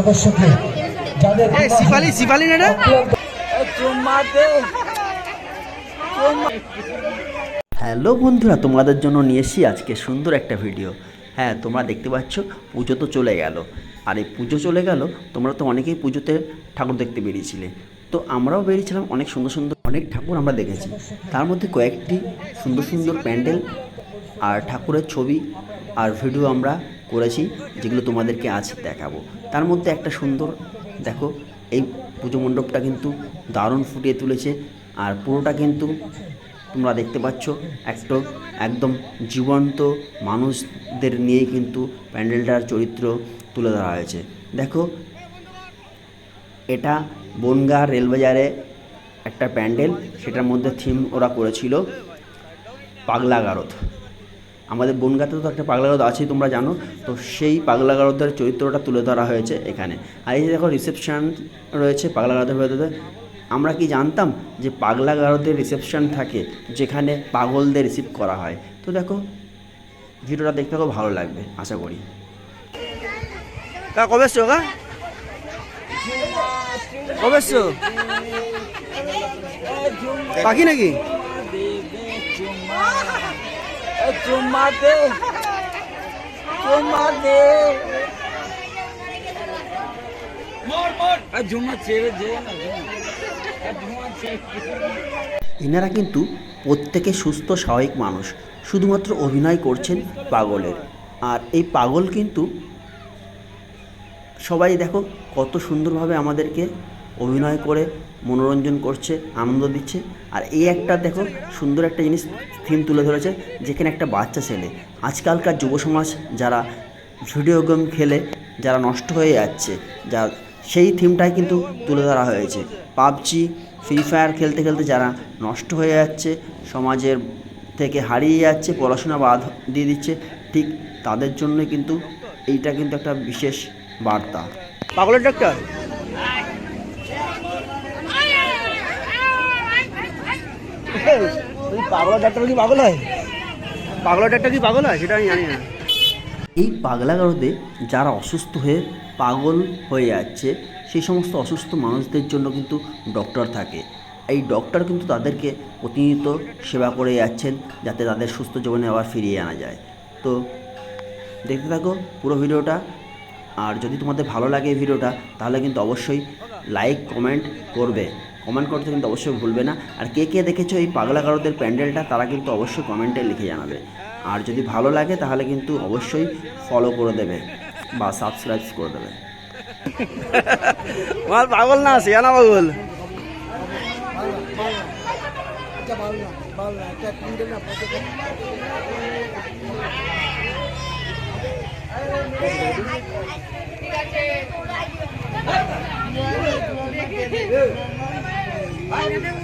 সদস্যকে যাদের সিপালি সিপালি না হ্যালো বন্ধুরা তোমাদের জন্য নিয়ে এসি আজকে সুন্দর একটা ভিডিও হ্যাঁ তোমরা দেখতে পাচ্ছ পুজো তো চলে গেল। আর এই পুজো চলে গেল তোমরা তো অনেকেই পুজোতে ঠাকুর দেখতে বেরিয়েছিলে। তো আমরাও বেরিয়েছিলাম অনেক সুন্দর সুন্দর অনেক ঠাকুর আমরা দেখেছি। তার মধ্যে কয়েকটি সুন্দর সুন্দর প্যান্ডেল আর ঠাকুরের ছবি আর ভিডিও আমরা করেছি, যেগুলো তোমাদেরকে আজ দেখাবো। তার মধ্যে একটা সুন্দর, দেখো, এই পুজো মণ্ডপটা কিন্তু দারুণ ফুটিয়ে তুলেছে, আর পুরোটা কিন্তু তোমরা দেখতে পাচ্ছ, একটা একদম জীবন্ত মানুষদের নিয়ে কিন্তু প্যান্ডেলটার চরিত্র তুলে ধরা হয়েছে। দেখো, এটা বনগাঁ রেলবাজারে একটা প্যান্ডেল, সেটার মধ্যে থিম ওরা করেছিল, পাগলা গারদ। আমাদের বনগাঁতে তো একটা পাগলা গারদ আছেই তোমরা জানো। তো সেই পাগলা গারদের চরিত্রটা তুলে ধরা হয়েছে এখানে। আর এই যে দেখো রিসেপশান রয়েছে পাগলা গারদের ভেতরে। আমরা কি জানতাম যে পাগলা গারদের রিসেপশন থাকে যেখানে পাগলদের রিসিভ করা হয়? তো দেখো ভিডিওটা দেখতে খুব ভালো লাগবে আশা করি। কা কবে এসছো কা কবে এসছো? পাখি নাকি? চুম্মা কিন্তু প্রত্যেকে সুস্থ, স্বাভাবিক মানুষ। শুধুমাত্র অভিনয় করছেন পাগলের। আর এই পাগল কিন্তু সবাই দেখো কত সুন্দরভাবে আমাদেরকে অভিনয় করে, মনোরঞ্জন করছে, আনন্দ দিচ্ছে। আর এই একটা দেখো, সুন্দর একটা জিনিস থিম তুলে ধরেছে, যেখানে একটা বাচ্চা ছেলে। আজকালকার যুব সমাজ যারা ভিডিও গেম খেলে, যারা নষ্ট হয়ে যাচ্ছে, যা সেই থিমটাই কিন্তু তুলে ধরা হয়েছে। পাবজি ফ্রি ফায়ার খেলতে খেলতে যারা নষ্ট হয়ে যাচ্ছে, সমাজের থেকে হারিয়ে যাচ্ছে, পড়াশোনা বাদ দিয়ে দিচ্ছে, ঠিক তাদের জন্য কিন্তু এইটা কিন্তু একটা বিশেষ বার্তা। পাগলের ডাক্তার পাগলের ডাক্তার কি পাগল হয়? ডাক্তার কি পাগল হয়? সেটা আমি জানি না। এই পাগলাগারদে যারা অসুস্থ হয়ে পাগল হয়ে যাচ্ছে, সেই সমস্ত অসুস্থ মানুষদের জন্য কিন্তু ডক্টর থাকে। এই ডক্টর কিন্তু তাদেরকে প্রতিনিয়ত সেবা করে যাচ্ছেন, যাতে তাদের সুস্থ জীবনে আবার ফিরিয়ে আনা যায়। তো দেখতে থাকো পুরো ভিডিওটা। আর যদি তোমাদের ভালো লাগে এই ভিডিওটা, তাহলে কিন্তু অবশ্যই লাইক কমেন্ট করবে। কমেন্ট করতে কিন্তু অবশ্যই ভুলবে না। আর কে কে দেখেছ এই পাগলা গারদের প্যান্ডেলটা তারা কিন্তু অবশ্যই কমেন্টে লিখে জানাবে। আর যদি ভালো লাগে তাহলে কিন্তু অবশ্যই ফলো করে দেবে বা সাবস্ক্রাইব করে দেবে। আমার পাগল না সিয়ানা পাগল। ঠিক আছে। Bye.